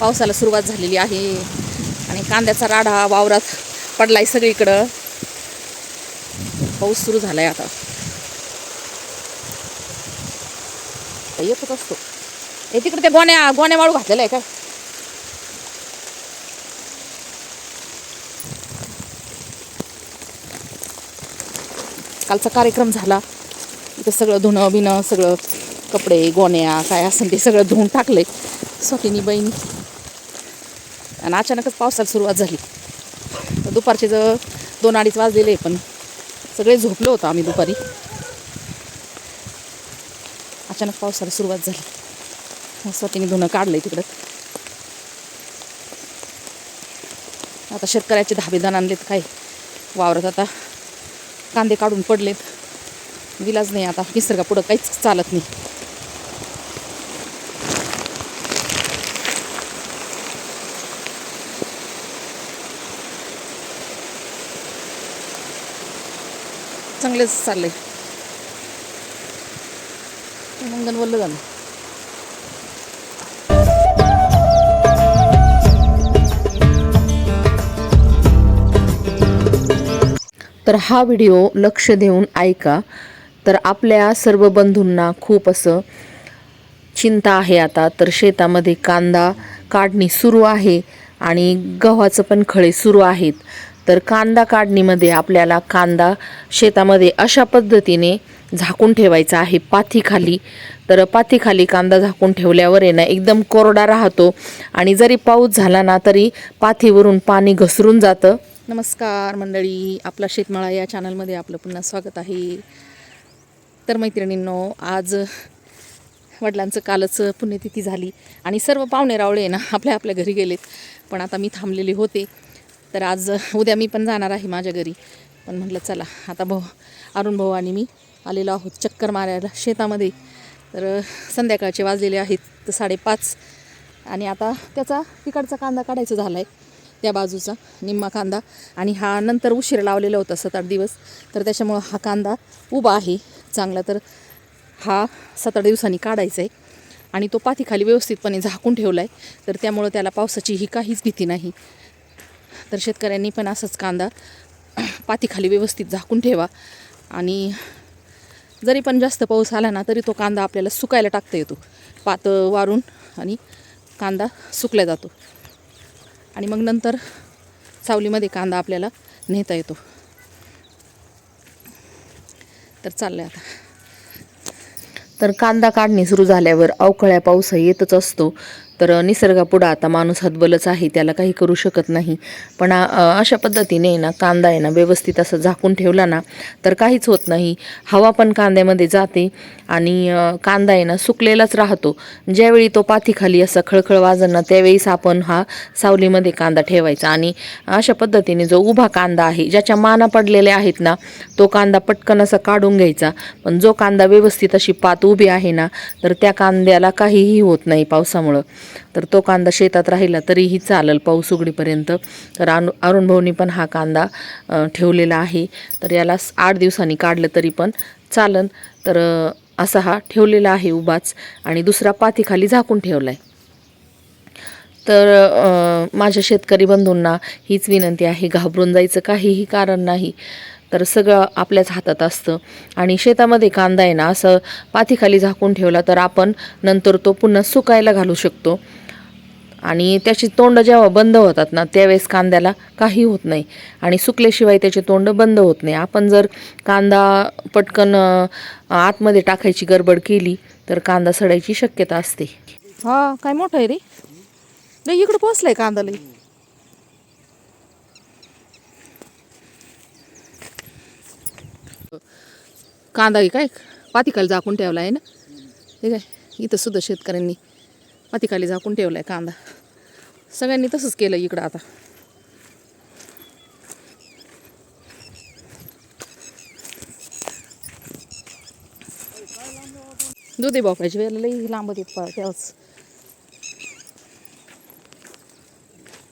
पावसाला सुरुवात झालेली आहे. आणि कांद्याचा राडा वावरात पडला आहे सगळीकडं. पाऊस सुरू झाला आहे आता येतच असतो. हे तिकडे त्या गोण्या गोण्या वाळू घातलेलं आहे का? कालचा कार्यक्रम झाला. इथं सगळं धुणं बिणं सगळं कपडे गोण्या काय असेल ते सगळं धुवून टाकले स्वतीनी बहिणी. आणि अचानकच पावसाला सुरुवात झाली. तर दुपारचे जर दोन अडीच वाजलेले पण सगळे झोपलो होतो आम्ही दुपारी. अचानक पावसाला सुरुवात झाली. मग स्वतीने धुणं काढलंय तिकडं. आता शेतकऱ्याचे धाबेदान आणलेत काय? वावरात आता कांदे काढून पडलेत. विलाज नाही आता निसर्गापुढं काहीच चालत नाही. चांगलेच चाललंय मंगन बोललं झालं. तर हा व्हिडिओ लक्ष देऊन ऐका. तर आपल्या सर्व बंधूंना खूप असं चिंता आहे आता. तर शेतामध्ये कांदा काढणी सुरू आहे आणि गव्हाचं पण खळे सुरू आहेत. तर कांदा काढणीमध्ये आपल्याला कांदा शेतामध्ये अशा पद्धतीने झाकून ठेवायचा आहे पाथीखाली तर पाथीखाली कांदा झाकून ठेवल्यावर आहे ना एकदम कोरडा राहतो. आणि जरी पाऊस झाला ना तरी पाथीवरून पाणी घसरून जातं. नमस्कार मंडळी आपला शेतमाळा या चॅनलमध्ये आपलं पुन्हा स्वागत आहे. तर मैत्रिणींनो आज वडिलांचं कालच पुण्यतिथी झाली आणि सर्व पाहुणे रावळे ना आपल्या आपल्या घरी गेलेत. पण आता मी थांबलेले होते. तर आज उद्या मी पण जाणार आहे माझ्या घरी. पण म्हटलं चला आता भाऊ अरुण भाऊ आणि मी आलेलो आहोत चक्कर मारायला शेतामध्ये. तर संध्याकाळचे वाजलेले आहेत तर साडेपाच. आणि आता त्याचा तिकडचा कांदा काढायचा झाला आहे त्या बाजूचा निम्मा कांदा. आणि हा नंतर उशीर लावलेला होता सात आठ दिवस. तर त्याच्यामुळं हा कांदा उभा आहे चांगला तर हा सात आठ दिवसांनी काढायचा आहे आणि तो पाथीखाली व्यवस्थितपणे झाकून ठेवला आहे तर त्यामुळं त्याला पावसाची ही काहीच भीती नाही. तर शेतकऱ्यांनी पण असंच कांदा पातीखाली व्यवस्थित झाकून ठेवा. आणि जरी पण जास्त पाऊस आला ना तरी तो कांदा आपल्याला सुकायला टाकता येतो. पात वारून आणि कांदा सुकला जातो. आणि मग नंतर सावलीमध्ये कांदा आपल्याला नेता येतो. तर चाललं आहे आता. तर कांदा काढणी सुरू झाल्यावर अवकाळ्या पाऊसही येतच असतो. तर निसर्गापुढं आता माणूस हतबलच आहे त्याला काही करू शकत नाही. पण अशा पद्धतीने ना कांदा आहे ना व्यवस्थित असं झाकून ठेवला ना तर काहीच होत नाही. हवा पण कांद्यामध्ये जाते आणि कांदा आहे ना सुकलेलाच राहतो. ज्यावेळी तो पाथीखाली असा खळखळ वाजन ना त्यावेळीस आपण हा सावलीमध्ये कांदा ठेवायचा. आणि अशा पद्धतीने जो उभा कांदा आहे ज्याच्या माना पडलेल्या आहेत ना तो कांदा पटकन असा काढून घ्यायचा. पण जो कांदा व्यवस्थित अशी पात उभी आहे ना तर त्या कांद्याला काहीही होत नाही पावसामुळं. तर तो कांदा शेतात राहिला तरीही चालेल पाऊस उघडीपर्यंत. तर अनु अरुण भाऊनी पण हा कांदा ठेवलेला आहे. तर याला आठ दिवसांनी काढलं तरी पण चालन. तर असा हा ठेवलेला आहे उभाच आणि दुसरा पाथीखाली झाकून ठेवला आहे तर माझ्या शेतकरी बंधूंना हीच विनंती आहे घाबरून जायचं काहीही कारण नाही. तर सगळं आपल्याच हातात असतं. आणि शेतामध्ये कांदा आहे ना असं पाथीखाली झाकून ठेवला तर आपण नंतर तो पुन्हा सुकायला घालू शकतो. आणि त्याची तोंड जेव्हा बंद होतात ना त्यावेळेस कांद्याला काही होत नाही. आणि सुकल्याशिवाय त्याचे तोंड बंद होत नाही. आपण जर कांदा पटकन आतमध्ये टाकायची गडबड केली तर कांदा सडायची शक्यता असते. हा काय मोठं आहे रे? नाही इकडं पोचलाय कांदा लई. कांदा काय? पातीखाली झाकून ठेवला आहे ना? ठीक आहे इथं सुद्धा शेतकऱ्यांनी पातीखाली झाकून ठेवला आहे कांदा. सगळ्यांनी तसंच केलं इकडं आता. दुधी बापायची वेळेला लई लांब येत पा तेव्हाच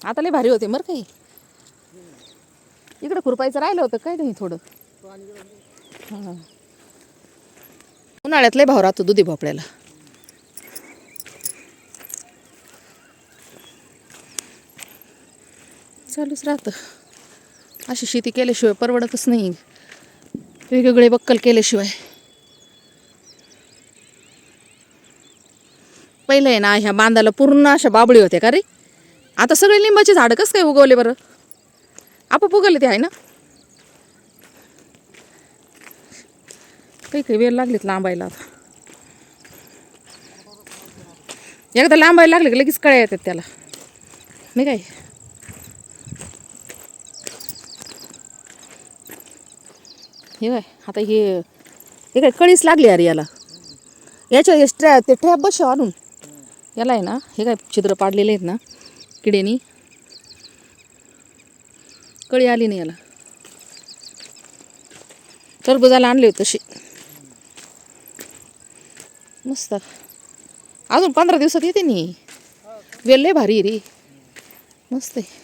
आता लई भारी होते बरं काही इकडं खुरपायचं राहिलं होतं काय नाही थोडं? हां. उन्हाळ्यात लय भाव राहतो दुधी भोपळ्याला चालूच राहतं. अशी शेती केल्याशिवाय परवडतच नाही. वेगवेगळे बक्कल केल्याशिवाय. पहिलं आहे ना ह्या बांधाला पूर्ण अशा बाबळी होत्या का रे? आता सगळे लिंबाचे झाडं कसं काय उगवले बरं? आपोआप उगवले ते आहे ना? काही काही वेळ लागलीत लांबायला आता. एकदा लांबायला लागले की लगेच कळ्या येतात त्याला. नाही काय? हे काय? आता हे हे काय कळीच लागली अरे याला. याच्या हे स्ट्रॅ ते ट्रॅप बस आणून. याला आहे ना हे काय छिद्र पाडलेले आहेत ना किडेनी. कळी आली नाही याला. टरबुजाला आणले होते तशी मस्त अजून पंधरा दिवसात येते नी. वेल लय भारी रे. मस्त आहे.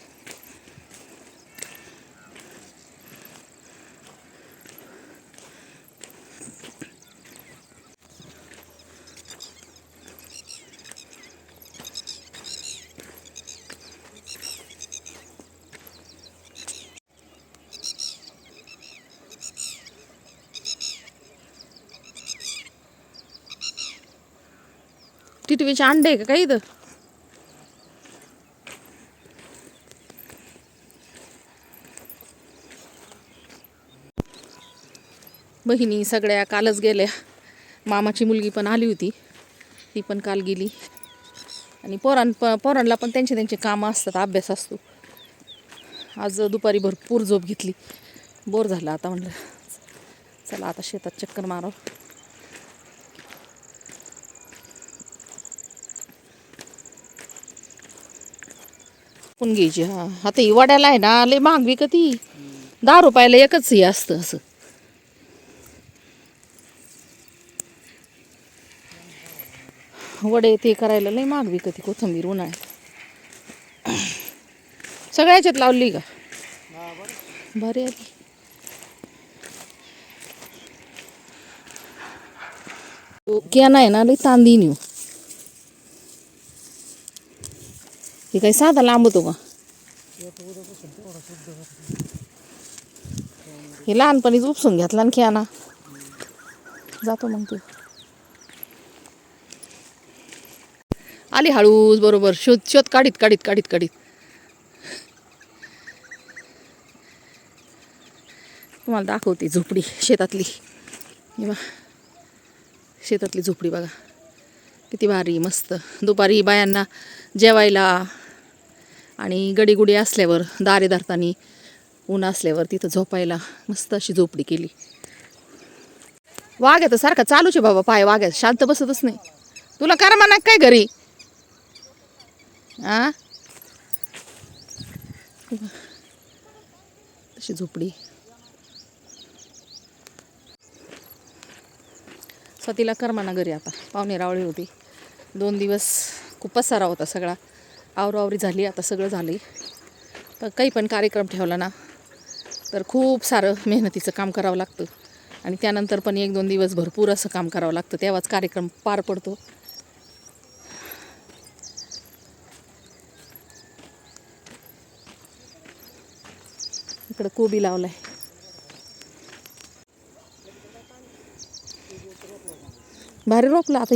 टिटवीचे अंडे आहे का काही इथं? बहिणी सगळ्या कालच गेल्या. मामाची मुलगी पण आली होती. ती पण काल गेली. आणि पोरां प पोरांना पण त्यांचे त्यांचे कामं असतात अभ्यास असतो. आज दुपारी भरपूर झोप घेतली. बोर झालं आता म्हटलं चला आता शेतात चक्कर मारावं. पण घ्यायची हा. आता ही वड्याला आहे ना लय महाग विकत ही. दहा रुपयाला एकच हे असतं असं. वडे ते करायला लय महाग विकत कोथंबीर उन्हाळ्यात. सगळ्याच्यात लावली का? बरे आली. कॅन आहे ना लय तांदी नेऊ हे काही साधा लांबतो का? हे लहानपणीच उपसून घेतला आणखी आणा जातो मग ते. आली हळूच बरोबर. शोध शोध काढीत काढीत काढीत काढीत. तुम्हाला दाखवते झोपडी शेतातली. बा शेतातली झोपडी बघा. किती भारी मस्त. दुपारी बायांना जेवायला आणि गडीगुडी असल्यावर दारे धरताना ऊन असल्यावर तिथं झोपायला मस्त अशी झोपडी केली. वाघ तर सारखा चालूच आहे बाबा पाय वाघ शांत बसतच नाही. तुला कर म्हणा काय घरी? आ? तशी झोपडी. सतीला कर घरी आता पाहुणे रावळी होती. दोन दिवस खूप पसारा होता सगळा. आवरावरी झाली आता सगळं झालं तर काही पण कार्यक्रम ठेवला ना तर खूप सारं मेहनतीचं काम करावं लागतं. आणि त्यानंतर पण एक दोन दिवस भरपूर असं काम करावं लागतं तेव्हाच कार्यक्रम पार पडतो. इकडं कोबी लावलाय. भारी रोपला आता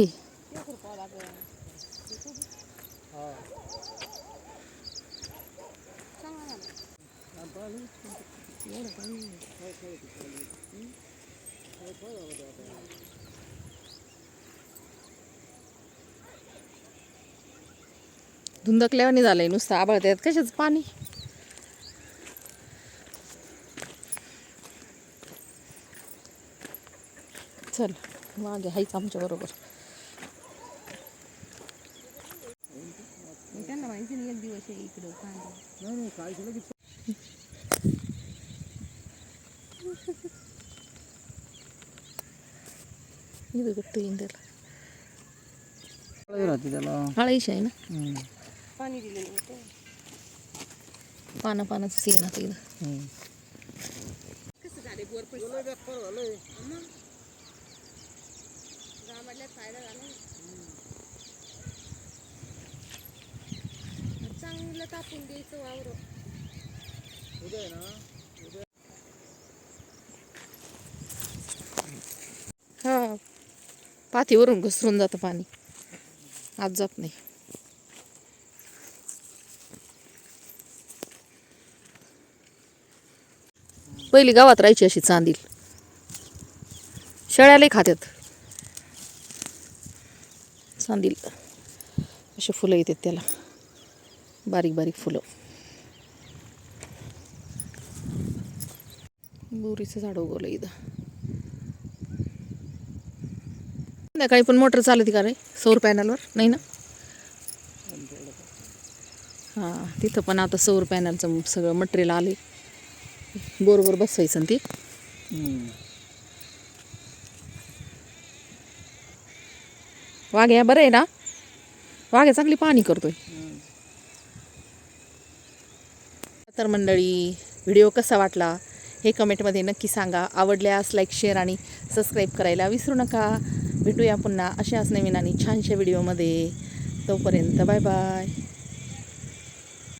धुंदकल्यावानी झालंय नुसतं आबाळ त्यात कशाच पाणी? चल मागे हायच आमच्या बरोबर. त्यांना माहिती नाही एक दिवस आहे इकडं कांदा इथं गट्टू येईन त्याला राहते त्याला हळायची आहे ना पाणी दिलेलं होतं पानं पानाचं सीन आता इथं कसं झाले पैसे गावाला फायदा झाला ना. चांगलं तापून द्यायचं वावर. हा पाथीवरून घसरून जातं पाणी. आज जात नाही. पहिली गावात राहायची अशी चांदील. शेळ्यालाही खात्यात. चांदील. असे फुलं येतात त्याला. बारीक बारीक फुलं. बोरीचं झाड उगवलं इथं. संध्याकाळी पण मोटर चालते का रे? सौर पॅनलवर? नाही ना? हां तिथं पण आता सौर पॅनलचं सगळं मटेरियल आले बरोबर बसवायचं ना ते. वाघ्या बरं आहे ना? वाघ्या चांगली पाणी करतोय. तर मंडळी व्हिडिओ कसा वाटला? हे कमेंटमध्ये नक्की सांगा. आवडल्यास लाईक शेअर आणि सबस्क्राईब करायला विसरू नका. भेटूया पुन्हा अशाच नवीन आणि छानशा व्हिडिओमध्ये तोपर्यंत बाय बाय.